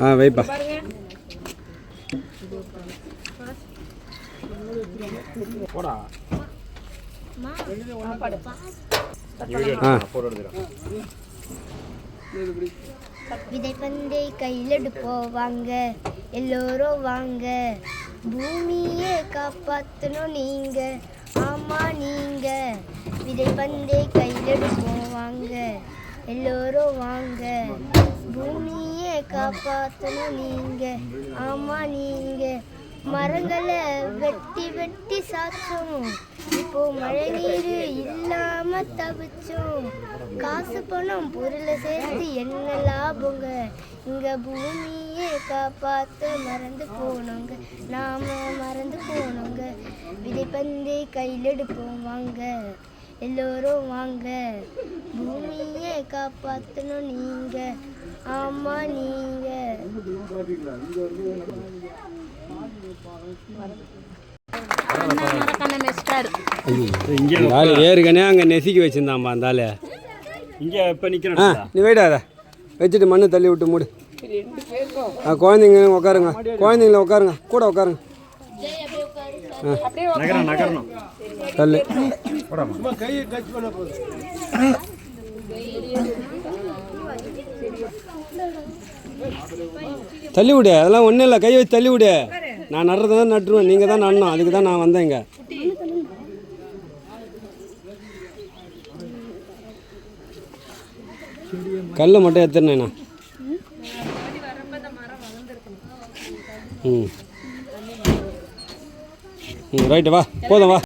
ஆ வைப்பா. விதைப்பந்தை கையில் எடுப்போம் வாங்க எல்லோரும் வாங்க. பூமியை காப்பாற்றணும் நீங்க ஆமா நீங்க. விதைப்பந்தை கையில் எடுப்போம் வாங்க எல்லோரும் வாங்க. பூமியை காப்பாற்றணும் நீங்க. ஆமா நீங்க. மரங்களை வெட்டி வெட்டி சாச்சோம் இப்போ மழை நீர் இல்லாம தவிச்சோம். காசு பணம் பொருளை சேர்த்து என்ன லாபங்க? இங்க பூமியை காப்பாத்த மறந்து போனோங்க. நாம மறந்து போனோங்க. விதைப்பந்தை கையில் எடுப்போம் வாங்க. எல்லோரும் வாங்க. காப்பாற்றணும் நீங்க. ஆமா நீங்க. ஏற்கனவே அங்கே நெசுக்கி வச்சிருந்தாம்பா அந்த ஆள். இங்கே இப்போ ஆ நிற்கிறேன் நீ வைடாத வச்சுட்டு மண்ணு தள்ளி விட்டு மூடு. ஆ குழந்தைங்க உட்காருங்க குழந்தைங்கள உட்காருங்க கூட உட்காருங்க நகரம் நகரணும் தள்ளு. தள்ளி விடு அதெல்லாம் ஒன்றும் இல்லை. கை வச்சு தள்ளி விடு. நான் நடுறதை தான் நட்டுருவேன். நீங்கள் தான் நடணும். அதுக்கு தான் நான் வந்தேன் இங்கே கல்லை மட்டும் எடுத்துருண்ணேண்ணா ம். ம் ரைட்டு வா. போதும் வா.